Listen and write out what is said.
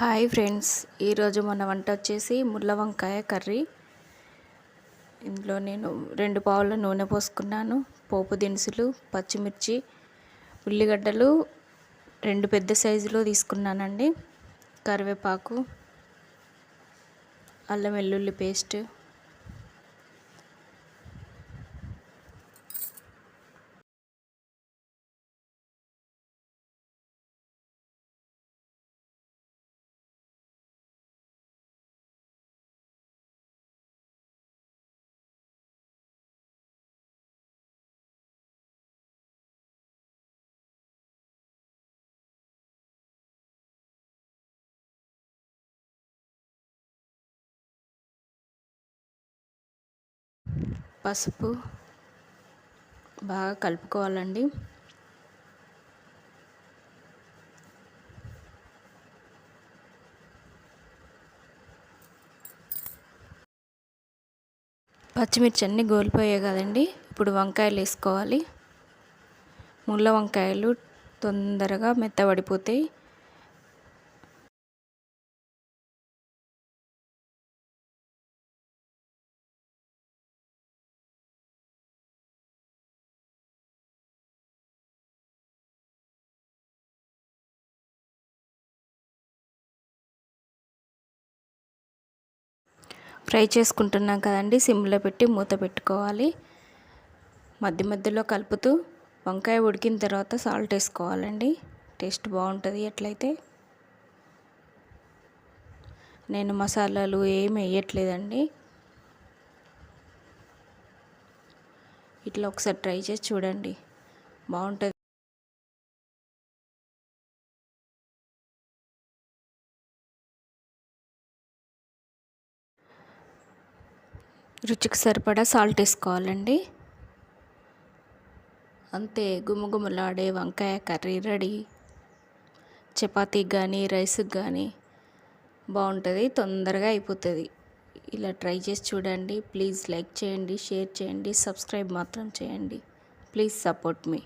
Hi friends ఈరోజు మన వంట వచ్చేసి ముళ్ళ వంకాయ కర్రీ. ఇందులో నేను రెండు పావుల నూనె పోసుకున్నాను పోపు దినుసులు పచ్చిమిర్చి ఉల్లిగడ్డలు రెండు పెద్ద సైజులో తీసుకున్నానండి. కరివేపాకు అల్లం వెల్లుల్లి పేస్ట్ పసుపు బాగా కలుపుకోవాలండి. పచ్చిమిర్చి అన్నీ గోలిపోయాయి కదండి. ఇప్పుడు వంకాయలు వేసుకోవాలి. ముళ్ళ వంకాయలు తొందరగా మెత్తబడిపోతాయి. ఫ్రై చేసుకుంటున్నాం కదండి. సిమ్లో పెట్టి మూత పెట్టుకోవాలి. మధ్య మధ్యలో కలుపుతూ వంకాయ ఉడికిన తర్వాత సాల్ట్ వేసుకోవాలండి. టేస్ట్ బాగుంటుంది ఎట్లయితే. నేను మసాలాలు ఏమి వేయట్లేదండి. ఇట్లా ఒకసారి ట్రై చేసి చూడండి. బాగుంటుంది. రుచికి సరిపడా సాల్ట్ వేసుకోవాలండి. అంతే గుమగుమలాడే వంకాయ కర్రీ రెడీ. చపాతీకి కానీ రైస్కి కానీ బాగుంటుంది తొందరగా అయిపోతుంది. ఇలా ట్రై చేసి చూడండి ప్లీజ్ లైక్ చేయండి షేర్ చేయండి సబ్స్క్రైబ్ మాత్రం చేయండి. Please support me.